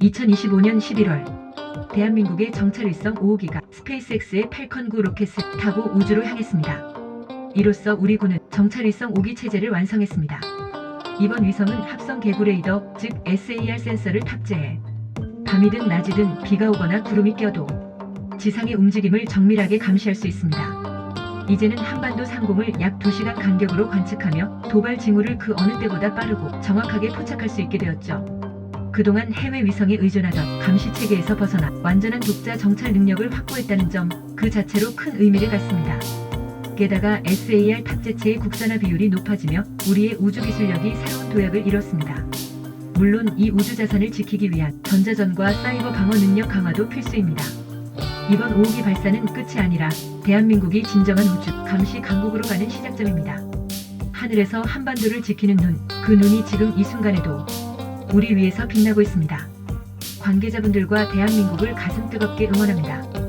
2025년 11월 대한민국의 정찰일성 5호기가 스페이스X의 팔컨 9 로켓을 타고 우주로 향했습니다. 이로써 우리 군은 정찰일성 5기 체제를 완성했습니다. 이번 위성은 합성 개구 레이더, 즉 SAR 센서를 탑재해 밤이든 낮이든 비가 오거나 구름이 껴도 지상의 움직임을 정밀하게 감시할 수 있습니다. 이제는 한반도 상공을 약 2시간 간격으로 관측하며 도발 징후를 그 어느 때보다 빠르고 정확하게 포착할 수 있게 되었죠. 그동안 해외 위성에 의존하던 감시 체계에서 벗어나 완전한 독자 정찰 능력을 확보했다는 점 그 자체로 큰 의미를 갖습니다. 게다가 SAR 탑재체의 국산화 비율이 높아지며 우리의 우주 기술력이 새로운 도약을 이뤘습니다. 물론 이 우주 자산을 지키기 위한 전자전과 사이버 방어 능력 강화도 필수입니다. 이번 5호기 발사는 끝이 아니라 대한민국이 진정한 우주 감시 강국으로 가는 시작점입니다. 하늘에서 한반도를 지키는 눈, 그 눈이 지금 이 순간에도 우리 위에서 빛나고 있습니다. 관계자분들과 대한민국을 가슴 뜨겁게 응원합니다.